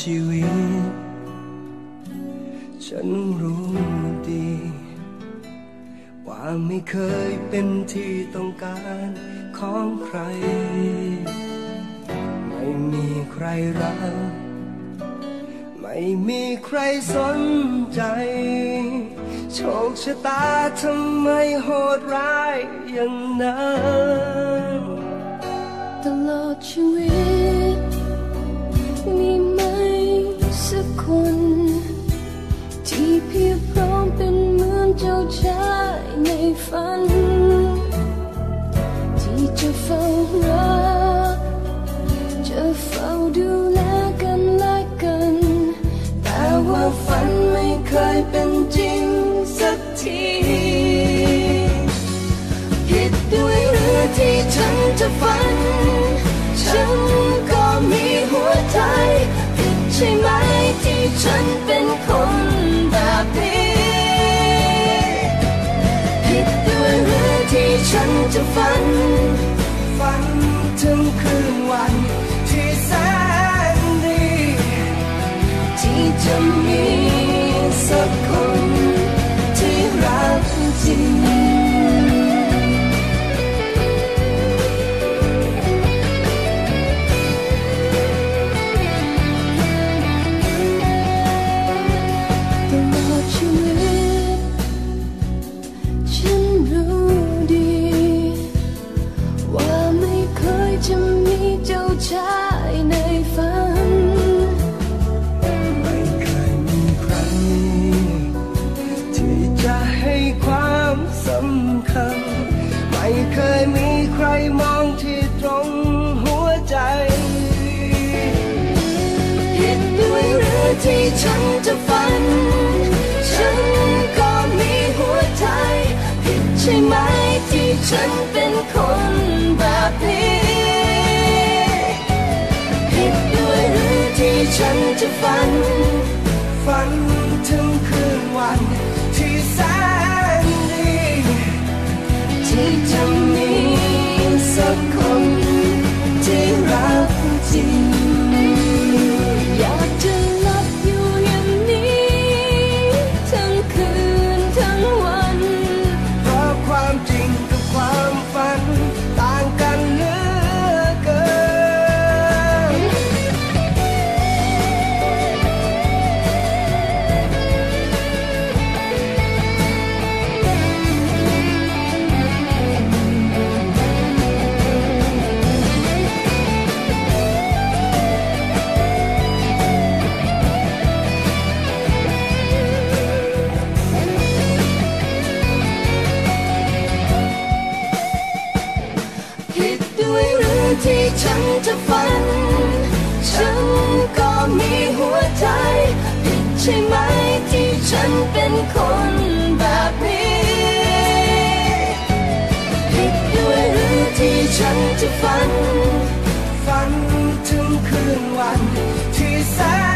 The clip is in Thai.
ชีวิต ฉันรู้ดี ว่าไม่เคยเป็นที่ต้องการของใคร ไม่มีใครรัก ไม่มีใครสนใจ โชคชะตาทำไมโหดร้ายอย่างนั้น ตลอดชีวิต ฝัน ที่จะเฝ้ารัก จะเฝ้าดูแลกันและกัน แต่ว่าฝันไม่เคยเป็นจริงสักทีผิดด้วยหรือที่ฉันจะฝัน ฉันก็มีหัวใจผิดใช่ไหมที่ฉันเป็นคน ฉันจะฝัน ชายในฝัน ไม่เคยมีใครที่จะให้ความสำคัญ ไม่เคยมีใครมองที่ตรงหัวใจผิดด้วยหรือที่ฉันจะฝัน ฝั ที่ฉันจะฝัน ฉันก็มีหัวใจ ผิดใช่ไหมที่ฉันเป็นคนแบบนี้ผิดด้วยหรือที่ฉันจะฝัน ฝันถึงคืนวันที่แสน